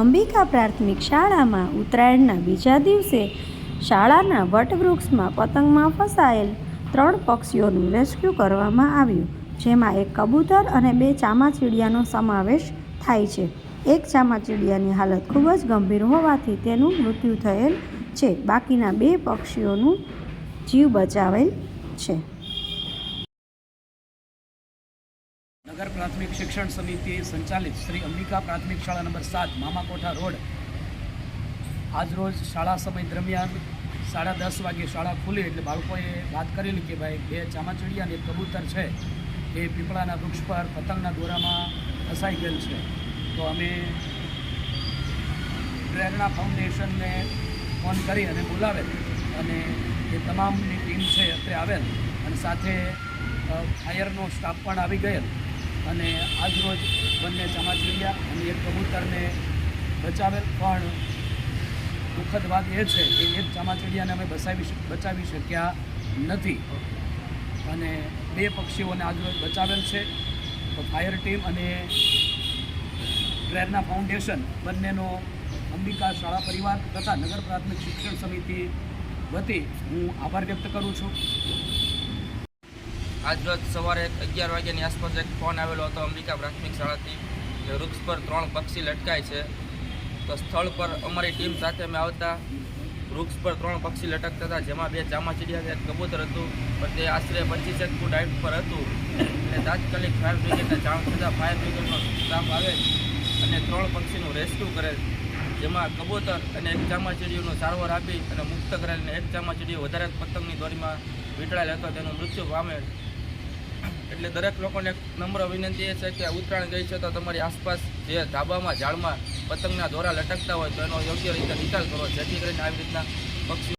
અંબિકા પ્રાથમિક શાળામાં ઉત્તરાયણના બીજા દિવસે શાળાના વટવૃક્ષમાં પતંગમાં ફસાયેલ ત્રણ પક્ષીઓનું રેસ્ક્યુ કરવામાં આવ્યું, જેમાં એક કબૂતર અને બે ચામાચીડિયાનો સમાવેશ થાય છે. એક ચામાચીડિયાની હાલત ખૂબ જ ગંભીર હોવાથી તેનું મૃત્યુ થયેલ છે. બાકીના બે પક્ષીઓનું જીવ બચાવેલ છે. નગર પ્રાથમિક શિક્ષણ સમિતિ સંચાલિત શ્રી અંબિકા પ્રાથમિક શાળા નંબર સાત, મામાકોઠા રોડ. આજરોજ શાળા સમય દરમિયાન સાડા દસ વાગે શાળા ખુલી એટલે બાળકોએ વાત કરેલી કે ભાઈ, બે ચામાચીડિયા અને કબૂતર છે. એ પીપળાના વૃક્ષ પર પતંગના દોરામાં ફસાઈ ગયેલ છે. તો અમે પ્રેરણા ફાઉન્ડેશનને ફોન કરી અને બોલાવેલ અને એ તમામની ટીમ છે અત્યારે આવેલ અને સાથે ફાયરનો સ્ટાફ પણ આવી ગયેલ. અને આજરોજ બંને ચામાચીડિયા અને એક કબૂતરને બચાવેલ. પણ દુઃખદ વાત એ છે કે એક ચામાચીડિયાને અમે બચાવી બચાવી શક્યા નથી. અને બે પક્ષીઓને આજરોજ બચાવેલ છે. તો ફાયર ટીમ અને પ્રેરણા ફાઉન્ડેશન બંનેનો અંબિકા શાળા પરિવાર તથા નગર પ્રાથમિક શિક્ષણ સમિતિ વતી હું આભાર વ્યક્ત કરું છું. આજ રોજ સવારે અગિયાર વાગ્યાની આસપાસ એક ફોન આવેલો હતો અંબિકા પ્રાથમિક શાળાથી કે વૃક્ષ પર ત્રણ પક્ષી લટકાય છે. તો સ્થળ પર અમારી ટીમ સાથે અમે આવતા વૃક્ષ પર ત્રણ પક્ષી લટકતા હતા, જેમાં બે ચામાચીડિયા એક કબૂતર હતું. પણ તે આશરે પચીસેક ફૂટ હાઈટ પર હતું. અને તાત્કાલિક ફાયર બ્રિગેડને જાણ થતાં ફાયર બ્રિગેડનો સ્ટાફ આવે અને ત્રણ પક્ષીનું રેસ્ક્યુ કરે. જેમાં કબૂતર અને એક ચામાચીડિયુંનું સારવાર આપી અને મુક્ત કરેલ એક ચામાચીડિયું વધારે પતંગની દોરીમાં વીંટળાયેલ હતો. તેનું મૃત્યુ પામેલ એટલે દરેક લોકોને નમ્ર વિનંતી એ છે કે ઉત્તરાયણ ગઈ છે તો તમારી આસપાસ જે ધાબામાં, ઝાડમાં, પતંગના દોરા લટકતા હોય તો એનો યોગ્ય રીતે નિકાલ કરો. જેથી કરીને આવી રીતના પક્ષીઓ